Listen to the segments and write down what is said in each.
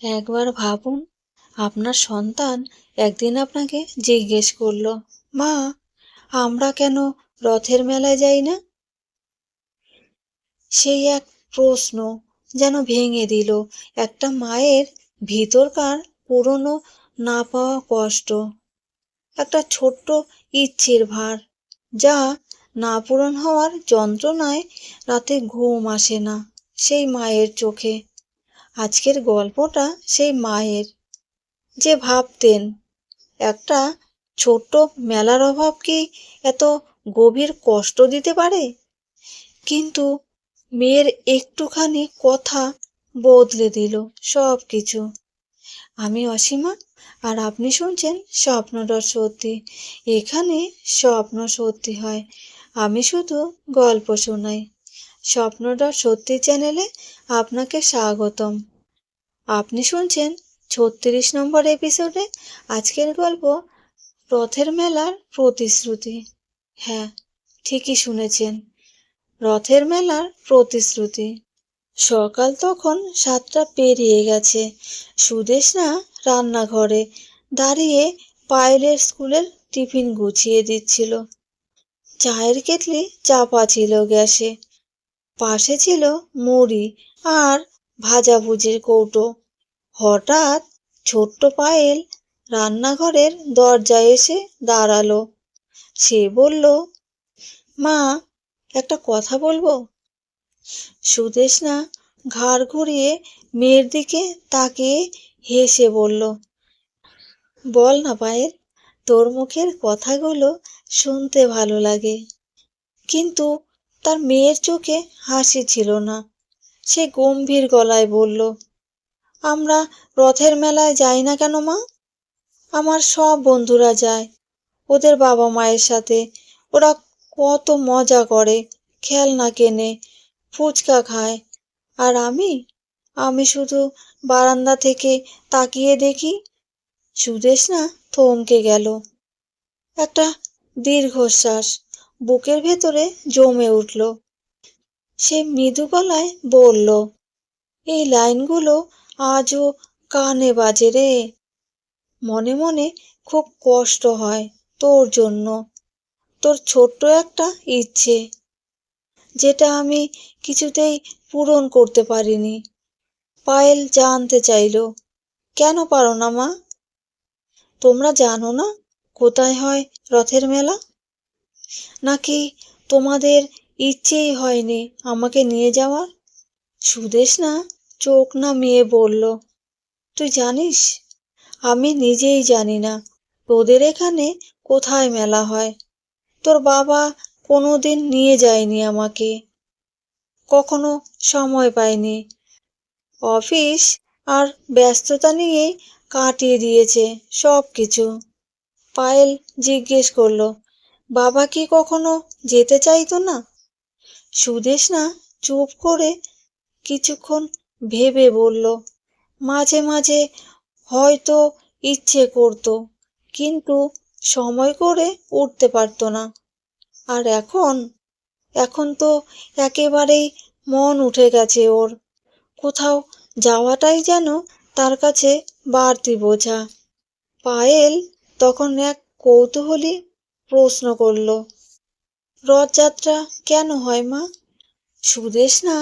একবার ভাবুন, আপনার সন্তান একদিন আপনাকে জিজ্ঞেস করল, মা, আমরা কেন রথের মেলায় যাই না? সেই এক প্রশ্ন যেন ভেঙে দিল। একটা মায়ের ভিতরকার পুরনো না পাওয়া কষ্ট, একটা ছোট্ট ইচ্ছের ভার, যা না পূরণ হওয়ার যন্ত্রণায় রাতে ঘুম আসে না সেই মায়ের চোখে। আজকের গল্পটা সেই মায়ের। যে ভাবতেন, একটা ছোট্ট মেলার অভাব কি এত গভীর কষ্ট দিতে পারে? কিন্তু মেয়ের একটুখানি কথা বদলে দিল সব কিছু আমি অসীমা, আর আপনি শুনছেন স্বপ্নটা সত্যি। এখানে স্বপ্ন সত্যি হয়, আমি শুধু গল্প শোনাই। স্বপ্নটা সত্যি চ্যানেলে আপনাকে স্বাগতম। আপনি শুনছেন ছত্রিশ নম্বর এপিসোডে আজকের গল্প রথের মেলার প্রতিশ্রুতি। হ্যাঁ ঠিকই শুনেছেন। রথের মেলার প্রতিশ্রুতি। সকাল তখন সাতটা পেরিয়ে গেছে। সুদেশনা রান্নাঘরে দাঁড়িয়ে পায়েলের স্কুলের টিফিন গুছিয়ে দিচ্ছিল। চায়ের কেটলি চাপা ছিল গ্যাসে। পাশে ছিল মুড়ি আর ভাজাভুজির কৌটো। হঠাৎ ছোট্ট পায়েল রান্নাঘরের দরজায় এসে দাঁড়াল। সে বলল, মা, একটা কথা বলব? সুদেশনা ঘাড় ঘুরিয়ে মেয়ের দিকে তাকিয়ে হেসে বলল, বল না পায়েল, তোর মুখের কথাগুলো শুনতে ভালো লাগে। কিন্তু তার মেয়ের চোখে হাসি ছিল না। সে গম্ভীর গলায় বলল, আমরা রথের মেলায় যাই না কেন মা? আমার সব বন্ধুরা যায়, ওদের বাবা মায়ের সাথে। ওরা কত মজা করে, খেলনা কেনে, ফুচকা খায়। আর আমি? আমি শুধু বারান্দা থেকে তাকিয়ে দেখি। সুদেশ না থমকে গেল। একটা দীর্ঘশ্বাস বুকের ভেতরে জমে উঠল। সে মৃদু গলায় বলল, এই লাইনগুলো আজও কানে বাজে রে। মনে মনে খুব কষ্ট হয় তোর জন্য। তোর ছোট্ট একটা ইচ্ছে, যেটা আমি কিছুতেই পূরণ করতে পারিনি। পায়েল জানতে চাইল, কেন পারো না মা? তোমরা জানো না কোথায় হয় রথের মেলা? নাকি তোমাদের ইচ্ছেই হয়নি আমাকে নিয়ে যাওয়ার। সুদেশ না চোখ নামিয়ে বলল, তুই জানিস, আমি নিজেই জানি না তোদের এখানে কোথায় মেলা হয়। তোর বাবা কোনোদিন নিয়ে যায়নি আমাকে। কখনো সময় পাইনি। অফিস আর ব্যস্ততা নিয়েই কাটিয়ে দিয়েছে সব কিছু পায়েল জিজ্ঞেস করল, বাবা কি কখনো যেতে চাইতো না? সুদেশ না চুপ করে কিছুক্ষণ ভেবে বলল, মাঝে মাঝে হয়তো ইচ্ছে করতো, কিন্তু সময় করে উঠতে পারতো না। আর এখন? এখন তো একেবারেই মন উঠে গেছে ওর। কোথাও যাওয়াটাই যেন তার কাছে বাড়তি বোঝা। পায়েল তখন এক কৌতূহলী প্রশ্ন করল রথযাত্রা কেন হয় মা? সুদেশ না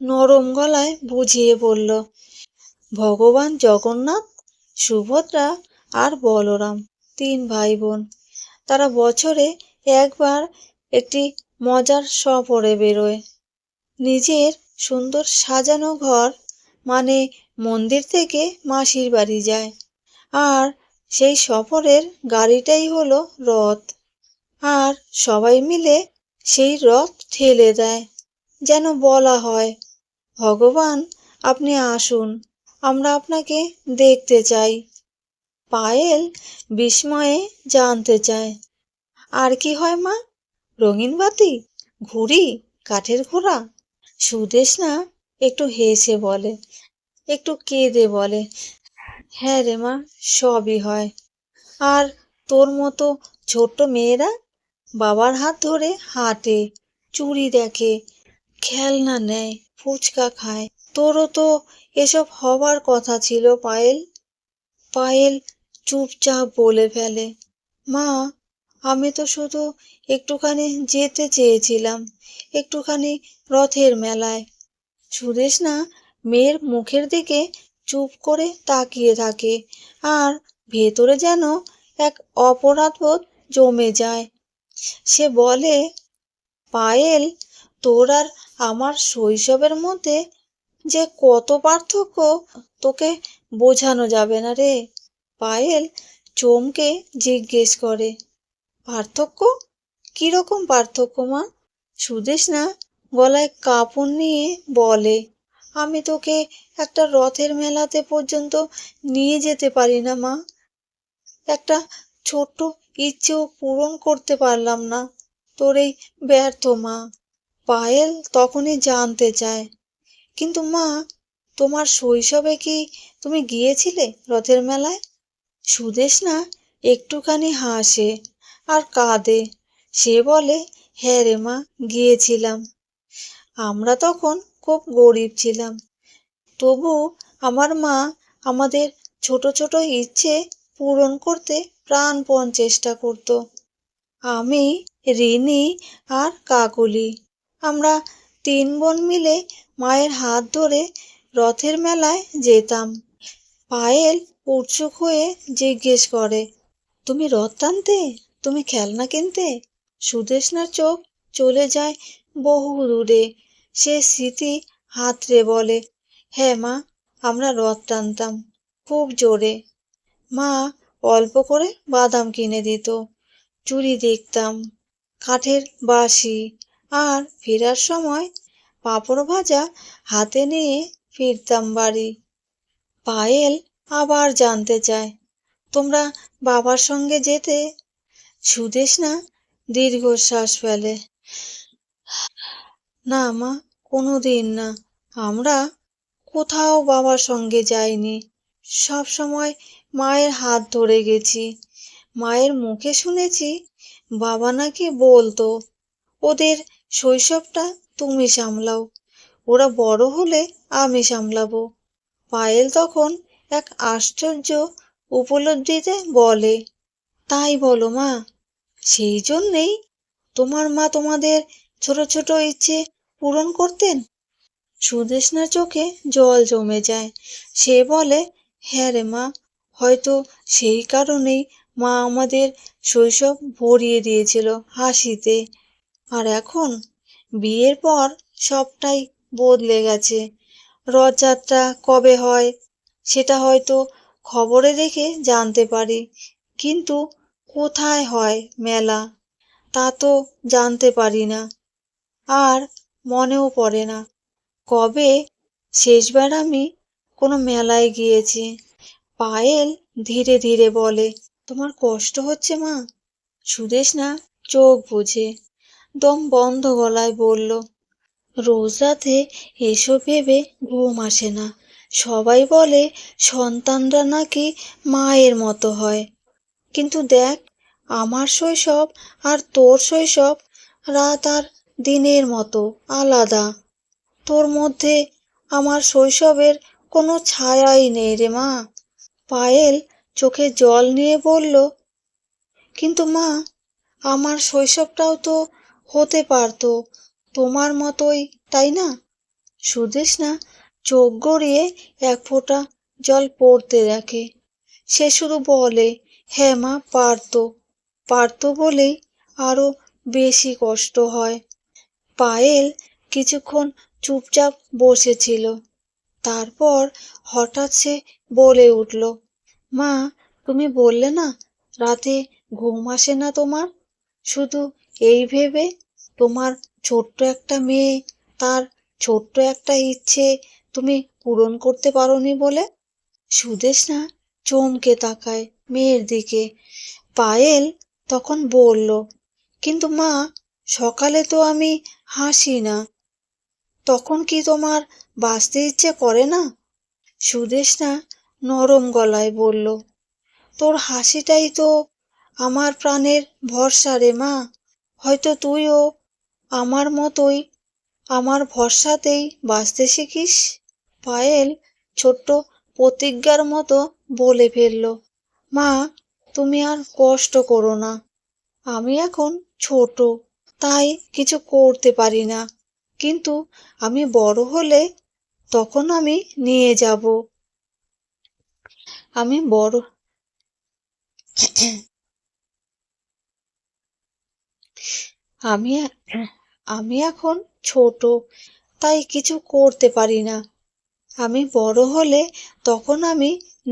নরম গলায় বুঝিয়ে বলল, ভগবান জগন্নাথ, সুভদ্রা আর বলরাম, তিন ভাই বোন তারা বছরে একবার একটি মজার সফরে বেরোয়। নিজের সুন্দর সাজানো ঘর মানে মন্দির থেকে মাসির বাড়ি যায়। আর সেই সফরের গাড়িটাই হলো রথ। আর সবাই মিলে সেই রথ ঠেলে দেয়। যেন বলা হয়, ভগবান, আপনি আসুন, আমরা আপনাকে দেখতে চাই। পায়েল বিস্ময়ে জানতে চায়, আর কি হয় মা? রঙিন বাতি? ঘুড়ি? কাঠের ঘোড়া? সুদেশ না একটু হেসে বলে, একটু কেঁদে বলে হ্যাঁ রে মা, সবই হয়। আর তোর মতো ছোট্ট মেয়েরা বাবার হাত ধরে হাঁটে, চুরি দেখে, খেলনা নেয়, ফুচকা খায়। তোরও তো এসব হবার কথা ছিল পায়েল? পায়েল চুপচাপ বলে ফেলে, মা, আমি তো শুধু একটুখানি যেতে চেয়েছিলাম, একটুখানি রথের মেলায়। সুদেশ না মেয়ের মুখের দিকে চুপ করে তাকিয়ে থাকে, আর ভেতরে যেন এক অপরাধবোধ জমে যায়। সে বলে, পায়েল, তোর আর আমার শৈশবের মধ্যে যে কত পার্থক্য তোকে বোঝানো যাবে না রে। পায়েল চমকে জিজ্ঞেস করে, পার্থক্য? কীরকম পার্থক্য মা? সুদেশ না গলায় কাপড় নিয়ে বলে, আমি তোকে একটা রথের মেলাতে পর্যন্ত নিয়ে যেতে পারি না মা। একটা ছোট্ট ইচ্ছেও পূরণ করতে পারলাম না। তোর এই ব্যর্থ মা, পায়েল তখনই জানতে চায়। কিন্তু মা, তোমার শৈশবে কি তুমি গিয়েছিলে রথের মেলায়? সুদেশ না একটুখানি হাসে আর কাঁদে। সে বলে হ্যাঁ রে মা, গিয়েছিলাম। আমরা তখন খুব গরিব ছিলাম। তবু আমার মা আমাদের ছোট ছোট ইচ্ছে পূরণ করতে প্রাণপণ চেষ্টা করত। আমি, রিনি আর কাকলি, আমরা তিন বোন মিলে মায়ের হাত ধরে রথের মেলায় যেতাম। পায়েল উৎসুক হয়ে জিজ্ঞেস করে, তুমি রথ টানতে? তুমি খেলনা কিনতে? সুদেশনার চোখ চলে যায় বহু দূরে। সে স্মৃতি হাতড়ে বলে হ্যাঁ মা, আমরা রথ টানতাম, খুব জোরে। মা অল্প করে বাদাম কিনে দিত। চুরি দেখতাম, কাঠের বাঁশি, আর ফেরার সময় পাঁপড় ভাজা হাতে নিয়ে ফিরতাম বাড়ি। পায়েল আবার জানতে চায়, তোমরা বাবার সঙ্গে যেতে সুদেশ না দীর্ঘশ্বাস ফেলে? না মা কোনো দিন না। আমরা কোথাও বাবার সঙ্গে যাইনি। সব সময় মায়ের হাত ধরে গেছি। মায়ের মুখে শুনেছি বাবা নাকি বলতো, ওদের শৈশবটা তুমি সামলাও, ওরা বড় হলে আমি সামলাবো। পায়েল তখন এক আশ্চর্য উপলব্ধিতে বলে, তাই বলো মা, সেই জন্যেই তোমার মা তোমাদের ছোট ছোট ইচ্ছে পূরণ করতেন? সুদেশনার চোখে জল জমে যায়। সে বলে হ্যাঁ রে মা হয়তো সেই কারণেই মা আমাদের শৈশব ভরিয়ে দিয়েছিল হাসিতে। আর এখন বিয়ের পর সবটাই বদলে গেছে। রথযাত্রা কবে হয় সেটা হয়তো খবরে দেখে জানতে পারি, কিন্তু কোথায় হয় মেলা তা তো জানতে পারি না। আর মনেও পড়ে না। কবে শেষবার আমি কোনো মেলায় গিয়েছি পায়েল ধীরে ধীরে বলে, তোমার কষ্ট হচ্ছে মা? সুদেশ না, চোখ বুঝে। দম বন্ধ গলায় বলল, রোজ রাতে এসব ভেবে ঘুম আসে না। সবাই বলে সন্তানরা নাকি মায়ের মতো হয়। কিন্তু দেখ, আমার শৈশব আর তোর শৈশব রাত আর দিনের মতো আলাদা। তোর মধ্যে আমার শৈশবের কোনো ছায়াই নেই রে মা। পায়েল চোখে জল নিয়ে বলল, কিন্তু মা, আমার শৈশবটাও তো হতে পারতো, তোমার মতোই, তাই না? সুদেশ না, চোখ গড়িয়ে এক ফোঁটা জল পড়তে দেখে। সে শুধু বলে হ্যাঁ মা, পারতো। পারতো বলেই আরও বেশি কষ্ট হয়। পায়েল কিছুক্ষণ চুপচাপ বসেছিল। তারপর হঠাৎ সে বলে উঠল, মা, তুমি বললে না রাতে ঘুম আসে না তোমার? শুধু এই ভেবে তোমার ছোট্ট একটা মেয়ে, তার ছোট্ট একটা ইচ্ছে তুমি পূরণ করতে পারোনি বলে? সুদেশ না চমকে তাকায় মেয়ের দিকে। পায়েল তখন বলল, কিন্তু মা, সকালে তো আমি হাসি না। তখন কি তোমার বাঁচতে ইচ্ছে করে না? সুদেশ না নরম গলায় বলল, তোর হাসিটাই তো আমার প্রাণের ভরসা রে মা। হয়তো তুইও আমার মতোই আমার ভরসাতেই বাঁচতে শিখিস? পায়েল ছোট্ট প্রতিজ্ঞার মতো বলে ফেলল, মা, তুমি আর কষ্ট করো না। আমি এখন ছোট, তাই কিছু করতে পারি না। কিন্তু আমি বড় হলে তখন আমি নিয়ে যাব। আমি বড়। আমি আমি এখন ছোট, তাই কিছু করতে পারি না। আমি বড় হলে তখন আমি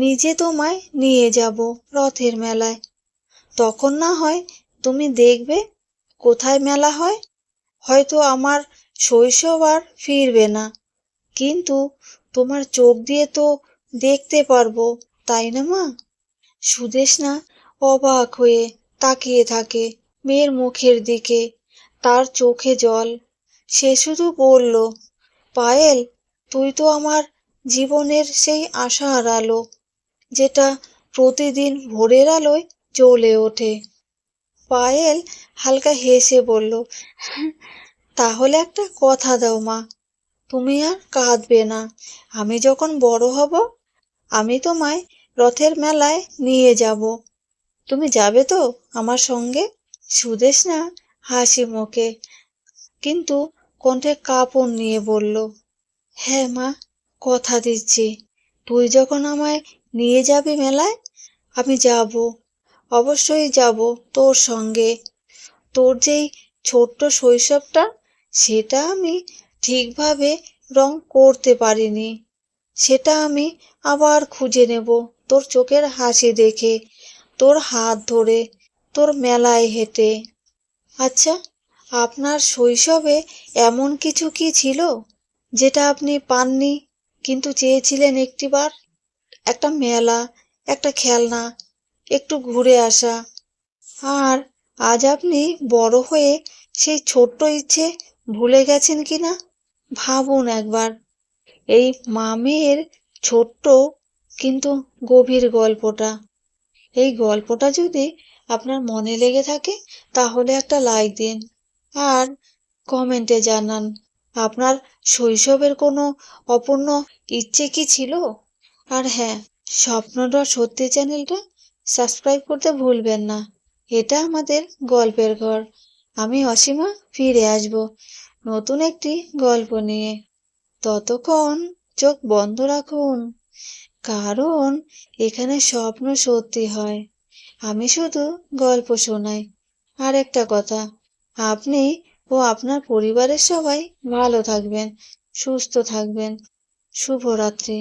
নিজে তোমায় নিয়ে যাব রথের মেলায়। তখন না হয় তুমি দেখবে কোথায় মেলা হয়। হয়তো আমার শৈশব আর ফিরবে না। কিন্তু তোমার চোখ দিয়ে তো দেখতে পারব। তাই না, মা? সুদেশনা অবাক হয়ে তাকিয়ে থাকে মেয়ের মুখের দিকে, তার চোখে জল। সে শুধু বলল, পায়েল, তুই তো আমার জীবনের সেই আশার আলো, যেটা প্রতিদিন ভোরের আলোয় জ্বলে ওঠে। পায়েল হালকা হেসে বলল, তাহলে একটা কথা দাও, মা। তুমি আর কাঁদবে না। আমি যখন বড় হব, আমি তোমায় রথের মেলায় নিয়ে যাব। তুমি যাবে তো আমার সঙ্গে? সুদেশ না হাসি মুখে কিন্তু কণ্ঠে কাপড় নিয়ে বলল হ্যাঁ মা, কথা দিচ্ছি। তুই যখন আমায় নিয়ে যাবি মেলায়, আমি যাব। অবশ্যই যাব তোর সঙ্গে। তোর যেই ছোট্ট শৈশবটা, সেটা আমি ঠিকভাবে রং করতে পারিনি। সেটা আমি আবার খুঁজে নেব। তোর চোখের হাসি দেখে, তোর হাত ধরে, তোর মেলায় হেঁটে। আচ্ছা আপনার শৈশবে এমন কিছু কি ছিল যেটা আপনি পাননি কিন্তু চেয়েছিলেন একটিবার? একটা মেলা, একটা খেলনা, একটু ঘুরে আসা। আর আজ আপনি বড় হয়ে সেই ছোট্ট ইচ্ছে ভুলে গেছেন কিনা? ভাবুন একবার। এই মামের ছোট্ট কিন্তু গভীর গল্পটা। এই গল্পটা যদি আপনার মনে লেগে থাকে, তাহলে একটা লাইক দিন আর কমেন্টে জানান। আপনার শৈশবের কোনো অপূর্ণ ইচ্ছে কি ছিল? আর হ্যাঁ স্বপ্নটা সত্যি চ্যানেলটা সাবস্ক্রাইব করতে ভুলবেন না। এটা আমাদের গল্পের ঘর। আমি অসীমা, ফিরে আসব নতুন একটি গল্প নিয়ে। ততক্ষণ চোখ বন্ধ রাখুন। কারণ এখানে স্বপ্ন সত্যি হয়। আমি শুধু গল্প শোনাই। আর একটা কথা, আপনি ও আপনার পরিবারের সবাই ভালো থাকবেন, সুস্থ থাকবেন। শুভরাত্রি।